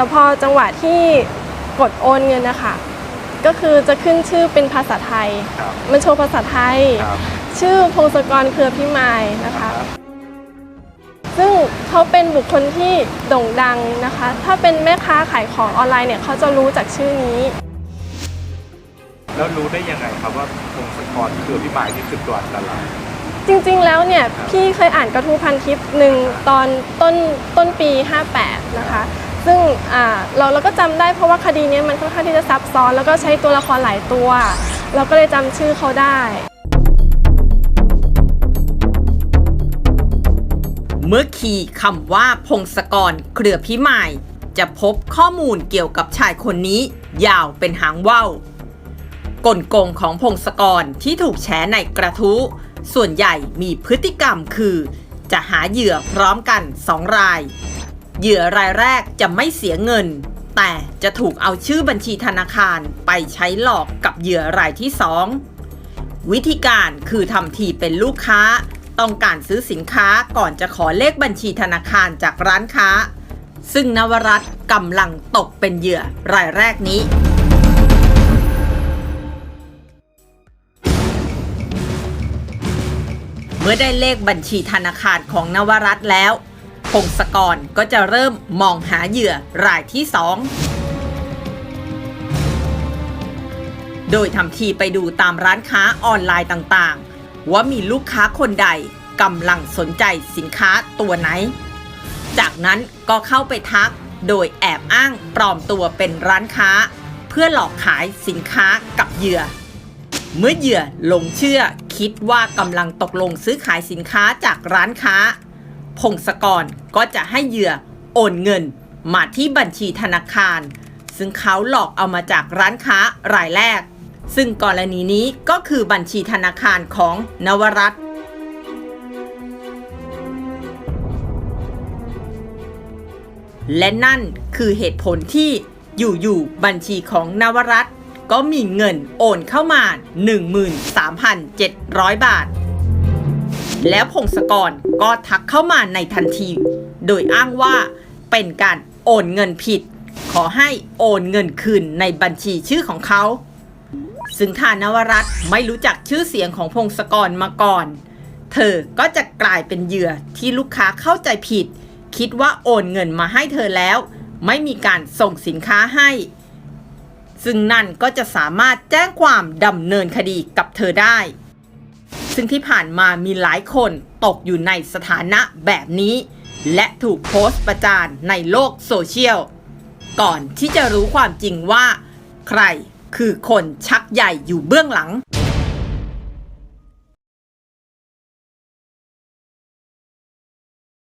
แต่พอจังหวะที่กดโอนเงินนะคะก็คือจะขึ้นชื่อเป็นภาษาไทยครับมันโชว์ภาษาไทยครับชื่อพงศกรเครือพิมายนะคะ ซึ่งเขาเป็นบุคคลที่โด่งดังนะคะ ถ้าเป็นแม่ค้าขายของออนไลน์เนี่ยเขาจะรู้จากชื่อนี้ แล้วรู้ได้ยังไงครับว่าพงศกรคือพี่หมายนี่คือตัวอันตรายจริงๆแล้วเนี่ยครับพี่เคยอ่านกระทู้พันทิปหนึ่งตอนต้นต้นปี 58 นะคะ ซึ่งเราเราก็จำได้เพราะว่าคดีนี้มันค่อนข้างที่จะซับซ้อน แล้วก็ใช้ตัวละครหลายตัว เราก็เลยจำชื่อเขาได้ เมื่อคีย์คำว่าพงศกรเครือพิมายจะพบข้อมูลเกี่ยวกับชายคนนี้ยาวเป็นหางว่าวกลโกงของพงศกรที่ถูกแฉในกระทู้ส่วนใหญ่มีพฤติกรรมคือ จะหาเหยื่อพร้อมกันสองราย เหยื่อรายแรกจะไม่เสียเงิน แต่จะถูกเอาชื่อบัญชีธนาคารไปใช้หลอกกับเหยื่อรายที่สองวิธีการคือทำทีเป็นลูกค้า ต้องการซื้อสินค้าก่อนจะขอเลขบัญชีธนาคารจากร้านค้า ซึ่งนวรัตกำลังตกเป็นเหยื่อรายแรกนี้เมื่อได้เลขบัญชีธนาคารของนวรัตแล้ว พงศกรก็จะเริ่มมองหาเหยื่อรายที่สองโดยทำทีไปดูตามร้านค้าออนไลน์ต่างๆ ว่ามีลูกค้าคนใดกำลังสนใจสินค้าตัวไหน จากนั้นก็เข้าไปทักโดยแอบอ้างปลอมตัวเป็นร้านค้า เพื่อหลอกขายสินค้ากับเหยื่อ เมื่อเหยื่อหลงเชื่อคิดว่ากำลังตกลงซื้อขายสินค้าจากร้านค้า พงศกรก็จะให้เหยื่อโอนเงินมาที่บัญชีธนาคาร ซึ่งเขาหลอกเอามาจากร้านค้ารายแรก ซึ่งกรณีนี้ก็คือบัญชีธนาคารของนวรัตน์และนั่นคือเหตุผลที่อยู่ๆบัญชีของนวรัตน์ก็มีเงินโอนเข้ามา 13,700 บาท แล้วพงศกรก็ทักเข้ามาในทันที โดยอ้างว่าเป็นการโอนเงินผิด ขอให้โอนเงินคืนในบัญชีชื่อของเขา ซึ่งทานวรัตไม่รู้จักชื่อเสียงของพงศกรมาก่อน เธอก็จะกลายเป็นเหยื่อที่ลูกค้าเข้าใจผิด คิดว่าโอนเงินมาให้เธอแล้ว ไม่มีการส่งสินค้าให้ ซึ่งนั่นก็จะสามารถแจ้งความดำเนินคดีกับเธอได้ ซึ่งที่ผ่านมามีหลายคนตกอยู่ในสถานะแบบนี้ และถูกโพสต์ประจานในโลกโซเชียล ก่อนที่จะรู้ความจริงว่า ใครคือคนชักใหญ่อยู่เบื้องหลัง